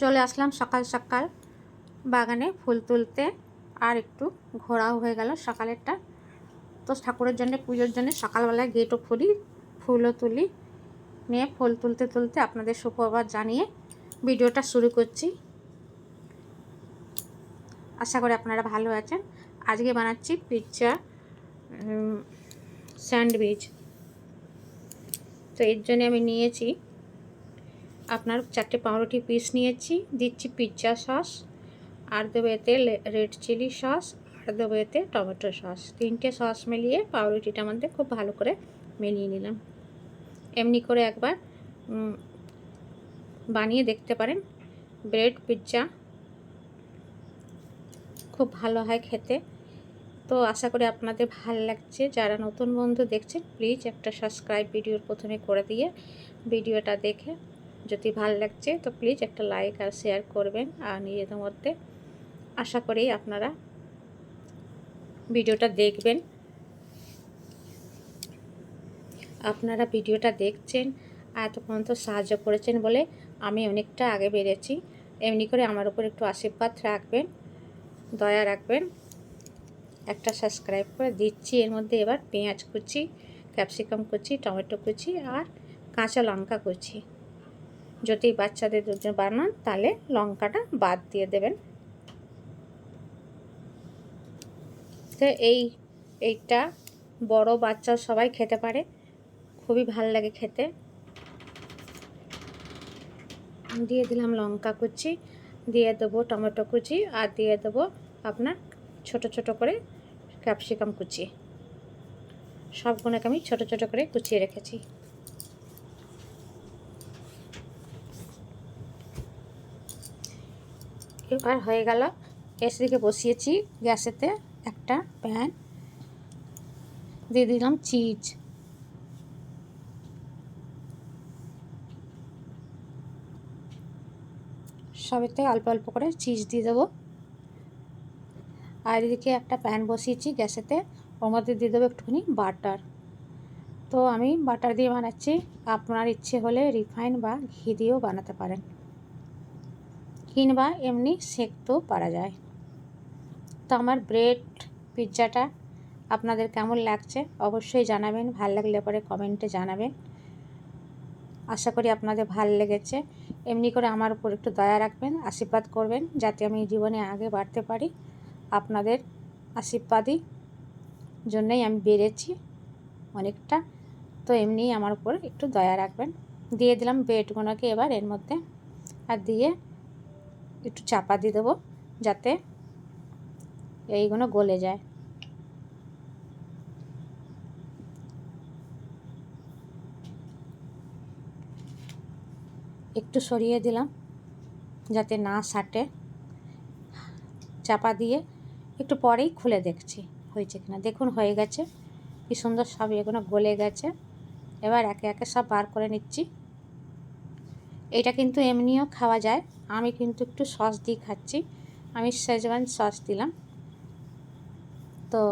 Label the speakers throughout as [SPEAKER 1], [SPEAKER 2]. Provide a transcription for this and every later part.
[SPEAKER 1] চলে আসলাম সকাল সকাল বাগানে ফুল তুলতে। আর একটু ঘোরাও হয়ে গেল সকালেরটা। তো ঠাকুরের জন্য, পুজোর জন্য সকালবেলায় গেটও খুলি, ফুলও তুলি, নিয়ে ফুল তুলতে তুলতে আপনাদের সুপ্রভাত জানিয়ে ভিডিওটা শুরু করছি। আশা করি আপনারা ভালো আছেন। আজকে বানাচ্ছি পিৎজা স্যান্ডউইচ। তো এর জন্য আমি নিয়েছি আপনার চারটে পাউরুটি পিস নিয়েছি, দিচ্ছি পিৎজা সস আর দেবো এতে রেড চিলি সস আর দেবো এতে টমেটো সস তিনটে সস মিলিয়ে পাউরুটিটা আমাদের খুব ভালো করে মিলিয়ে নিলাম। এমনি করে একবার বানিয়ে দেখতে পারেন। ব্রেড পিৎজা খুব ভালো হয় খেতে। তো আশা করি আপনাদের ভালো লাগছে। যারা নতুন বন্ধু দেখছেন প্লিজ একটা সাবস্ক্রাইব ভিডিওর প্রথমে করে দিয়ে ভিডিওটা দেখে যদি ভালো লাগছে, তো প্লিজ একটা লাইক আর শেয়ার করবেন। আর নিজেদের মধ্যে আশা করি আপনারা ভিডিওটা দেখবেন। আপনারা ভিডিওটা দেখছেন এত পর্যন্ত সাহায্য করেছেন বলে আমি অনেকটা আগে বেড়েছি। এমনি করে আমার উপর একটু আশীর্বাদ রাখবেন, দয়া রাখবেন। একটা সাবস্ক্রাইব করে দিচ্ছি, এর মধ্যে এবার পেঁয়াজ কুচি ক্যাপসিকাম কুচি, টমেটো কুচি আর কাঁচা লঙ্কা কুচি। যদি বাচ্চাদের জন্য বানান, তাহলে লঙ্কাটা বাদ দিয়ে দেবেন। তো এই, এইটা বড় বাচ্চা সবাই খেতে পারে। খুবই ভালো লাগে খেতে। দিয়ে দিলাম লঙ্কা কুচি, দিয়ে দেবো টমেটো কুচি আর দিয়ে দেবো আপনার ছোট ছোট করে ক্যাপসিকাম কুচি। সবগুলোকে আমি ছোট ছোট করে কুচিয়ে রেখেছি। এবার হয়ে গেল এসে বসিয়েছি গ্যাসেতে একটা প্যান। দিয়ে দিলাম চিজ। সবেতে অল্প অল্প করে চিজ দিয়ে দেবো। আর এদিকে একটা প্যান বসিয়েছি গ্যাসেতে, ওর মধ্যে দিয়ে দেবো একটুখানি বাটার। তো আমি বাটার দিয়ে বানাচ্ছি, আপনার ইচ্ছে হলে রিফাইন বা ঘি দিয়েও বানাতে পারেন। কিংবা এমনি সেঁকতেও পারা যায়। তো আমার ব্রেড পিৎজাটা আপনাদের কেমন লাগছে অবশ্যই জানাবেন, ভালো লাগলে পরে কমেন্টে জানাবেন। আশা করি আপনাদের ভালো লেগেছে। এমনি করে আমার উপর একটু দয়া রাখবেন, আশীর্বাদ করবেন যাতে আমি জীবনে আগে বাড়তে পারি। আপনাদের আশীর্বাদই জন্যই আমি বেড়েছি অনেকটা। তো এমনি আমার উপর একটু দয়া রাখবেন। দিয়ে দিলাম বেডগুলোকে এবার এর মধ্যে আর দিয়ে একটু চাপা দিয়ে দেবো যাতে এইগুলো গলে যায়। একটু সরিয়ে দিলাম যাতে না সাটে। চাপা দিয়ে একটু পরেই খুলে দেখছি হয়েছে কিনা। দেখুন হয়ে গেছে, কি সুন্দর সব এগুলো গলে গেছে। এবার একে একে সব বার করে নিচ্ছি। এটা কিন্তু এমনিও খাওয়া যায়। আমি কিন্তু একটু সস দিয়ে খাচ্ছি। আমি শেজওয়ান সস দিলাম। তো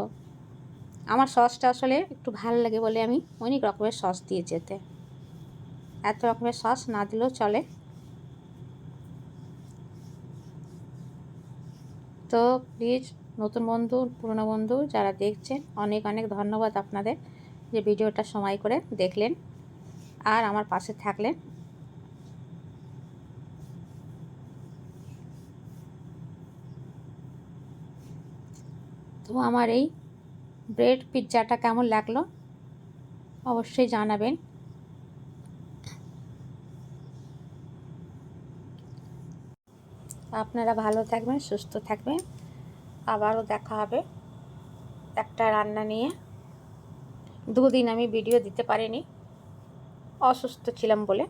[SPEAKER 1] আমার সসটা আসলে একটু ভালো লাগে বলে আমি অনেক রকমের সস দিয়ে যেতে এত রকমের সস না দিলেও চলে। তো প্লিজ নতুন বন্ধু, পুরনো বন্ধু যারা দেখছেন, অনেক অনেক ধন্যবাদ আপনাদের যে ভিডিওটা সময় করে দেখলেন। আর আমার পাশে থাকলেন। তো আমার এই ব্রেড পিৎজাটা কেমন লাগল অবশ্যই জানাবেন। আপনারা ভালো থাকবেন, সুস্থ থাকবেন। আবারও দেখা হবে একটা রান্না নিয়ে। দুদিন আমি ভিডিও দিতে পারিনি। অসুস্থ ছিলাম বলে।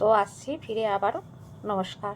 [SPEAKER 1] তো আসছি ফিরে আবারও। নমস্কার।